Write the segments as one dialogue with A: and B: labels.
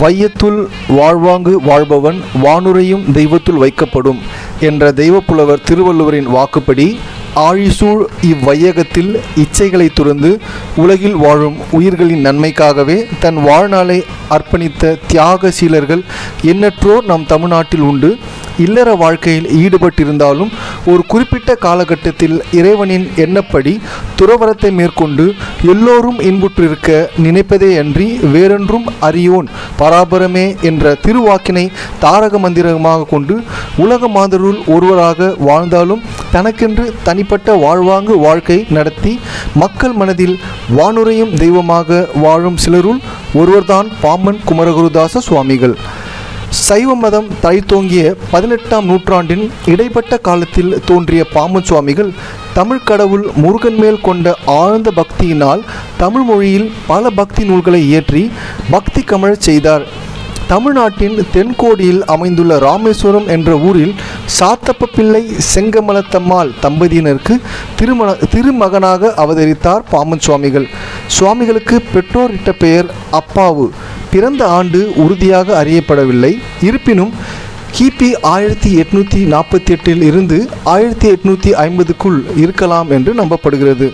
A: வையத்துள் வாழ்வாங்கு வாழ்பவன் வானுரையும் தெய்வத்துள் வைக்கப்படும் என்ற தெய்வப்புலவர் திருவள்ளுவரின் வாக்குப்படி ஆழிசூழ் இவ்வையகத்தில் இச்சைகளை துறந்து உலகில் வாழும் உயிர்களின் நன்மைக்காகவே தன் வாழ்நாளை அர்ப்பணித்த தியாகசீலர்கள் எண்ணற்றோர் நம் தமிழ்நாட்டில் உண்டு. இல்லற வாழ்க்கையில் ஈடுபட்டிருந்தாலும் ஒரு குறிப்பிட்ட காலகட்டத்தில் இறைவனின் எண்ணப்படி துறவரத்தை மேற்கொண்டு எல்லோரும் இன்புற்றிருக்க நினைப்பதே அன்றி வேறொன்றும் அறியோன் பராபரமே என்ற திருவாக்கினை தாரக மந்திரமாக கொண்டு உலக மாந்தருள் ஒருவராக வாழ்ந்தாலும் தனக்கென்று தனிப்பட்ட வாழ்வாங்கு வாழ்க்கை நடத்தி மக்கள் மனதில் வானுரையும் தெய்வமாக வாழும் சிலருள் ஒருவர்தான் பாம்பன் குமரகுருதாச சுவாமிகள். சைவ மதம் தழைத்தோங்கிய பதினெட்டாம் நூற்றாண்டின் இடைப்பட்ட காலத்தில் தோன்றிய பாம்பன் சுவாமிகள் தமிழ் கடவுள் முருகன் மேல் கொண்ட ஆழ்ந்த பக்தியினால் தமிழ் மொழியில் பல பக்தி நூல்களை இயற்றி பக்தி கமழச் செய்தார். தமிழ்நாட்டின் தென்கோடியில் அமைந்துள்ள ராமேஸ்வரம் என்ற ஊரில் சாத்தப்ப பிள்ளை செங்கமலத்தம்மாள் தம்பதியினருக்கு திருமண திருமகனாக அவதரித்தார் பாமன் சுவாமிகள் சுவாமிகளுக்கு பெற்றோர் இட்ட பெயர் அப்பாவு. பிறந்த ஆண்டு உறுதியாக அறியப்படவில்லை. இருப்பினும் கிபி ஆயிரத்தி எட்நூற்றி நாற்பத்தி எட்டில் இருந்து ஆயிரத்தி எட்நூற்றி ஐம்பதுக்குள் இருக்கலாம் என்று நம்பப்படுகிறது.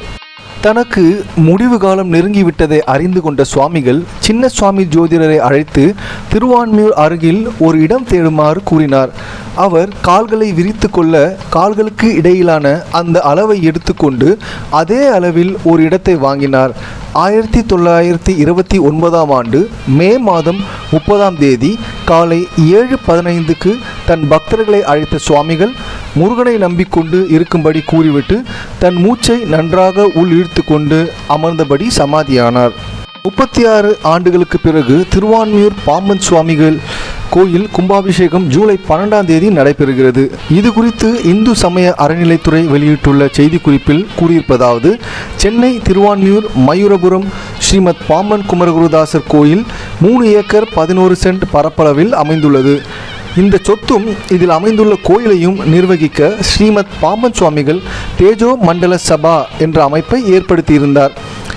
A: தனக்கு முடிவு காலம் நெருங்கிவிட்டதை அறிந்து கொண்ட சுவாமிகள் சின்ன சுவாமி ஜோதிடரை அழைத்து திருவான்மியூர் அருகில் ஒரு இடம் தேடுமாறு கூறினார். அவர் கால்களை விரித்து கொள்ள கால்களுக்கு இடையிலான அந்த அளவை எடுத்துக்கொண்டு அதே அளவில் ஒரு இடத்தை வாங்கினார். ஆயிரத்தி தொள்ளாயிரத்தி இருபத்தி ஒன்பதாம் ஆண்டு மே மாதம் முப்பதாம் தேதி காலை ஏழு பதினைந்துக்கு தன் பக்தர்களை அழைத்த சுவாமிகள் முருகனை நம்பிக்கொண்டு இருக்கும்படி கூறிவிட்டு தன் மூச்சை நன்றாக உள் இழுத்து கொண்டு அமர்ந்தபடி சமாதியானார். முப்பத்தி ஆறு ஆண்டுகளுக்கு பிறகு திருவான்மியூர் பாம்பன் சுவாமிகள் கோயில் கும்பாபிஷேகம் ஜூலை பன்னெண்டாம் தேதி நடைபெறுகிறது. இது குறித்து இந்து சமய அறநிலைத்துறை வெளியிட்டுள்ள செய்திக்குறிப்பில் கூறியிருப்பதாவது சென்னை திருவான்மியூர் மயூரபுரம் ஸ்ரீமத் பாம்பன் குமரகுருதாசர் கோயில் மூணு ஏக்கர் பதினோரு சென்ட் பரப்பளவில் அமைந்துள்ளது. இந்த சொத்தும் இதில் அமைந்துள்ள கோயிலையும் நிர்வகிக்க ஸ்ரீமத் பாம்பன் சுவாமிகள் தேஜோ மண்டல சபா என்ற அமைப்பை ஏற்படுத்தியிருந்தார்.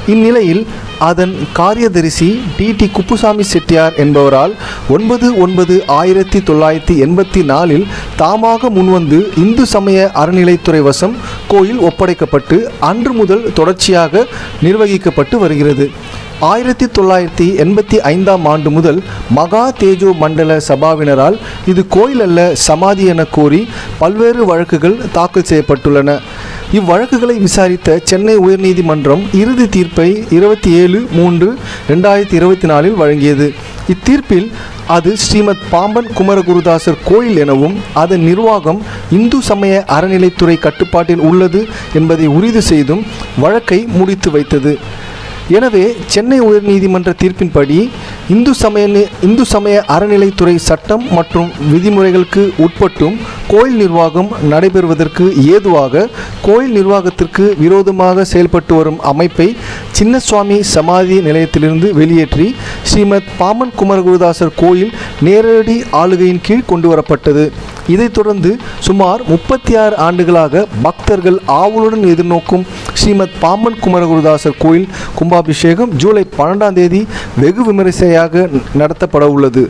A: இந்நிலையில் அதன் காரியதரிசி டி டி குப்புசாமி செட்டியார் என்பவரால் ஒன்பது ஒன்பது ஆயிரத்தி தொள்ளாயிரத்தி எண்பத்தி நாலில் தாமாக முன்வந்து இந்து சமய அறநிலைத்துறை வசம் கோயில் ஒப்படைக்கப்பட்டு அன்று முதல் தொடர்ச்சியாக நிர்வகிக்கப்பட்டு வருகிறது. ஆயிரத்தி தொள்ளாயிரத்தி எண்பத்தி ஐந்தாம் ஆண்டு முதல் மகா தேஜோ மண்டல சபாவினரால் இது கோயில் அல்ல சமாதி என கோரி பல்வேறு வழக்குகள் தாக்கல் செய்யப்பட்டுள்ளன. இவ்வழக்குகளை விசாரித்த சென்னை உயர்நீதிமன்றம் இறுதி தீர்ப்பை இருபத்தி ஏழு மூன்று ரெண்டாயிரத்தி இருபத்தி நாலில் வழங்கியது. இத்தீர்ப்பில் அது ஸ்ரீமத் பாம்பன் குமரகுருதாசர் கோயில் எனவும் அதன் நிர்வாகம் இந்து சமய அறநிலைத்துறை கட்டுப்பாட்டில் உள்ளது என்பதை உறுதி செய்தும் வழக்கை முடித்து வைத்தது. எனவே சென்னை உயர்நீதிமன்ற தீர்ப்பின்படி இந்து சமய இந்து சமய அறநிலைத்துறை சட்டம் மற்றும் விதிமுறைகளுக்கு உட்பட்டும் கோயில் நிர்வாகம் நடைபெறுவதற்கு ஏதுவாக கோயில் நிர்வாகத்திற்கு விரோதமாக செயல்பட்டு வரும் அமைப்பை சின்னசுவாமி சமாதி நிலையத்திலிருந்து வெளியேற்றி ஸ்ரீமத் பாமன் குமரகுருதாசர் கோயில் நேரடி ஆளுகையின் கீழ் கொண்டு வரப்பட்டது. இதைத் தொடர்ந்து சுமார் முப்பத்தி ஆறு ஆண்டுகளாக பக்தர்கள் ஆவலுடன் எதிர்நோக்கும் ஸ்ரீமத் பாம்பன் குமரகுருதாசர் கோயில் கும்பாபிஷேகம் ஜூலை பன்னெண்டாம் தேதி வெகு விமரிசையாக நடத்தப்பட உள்ளது.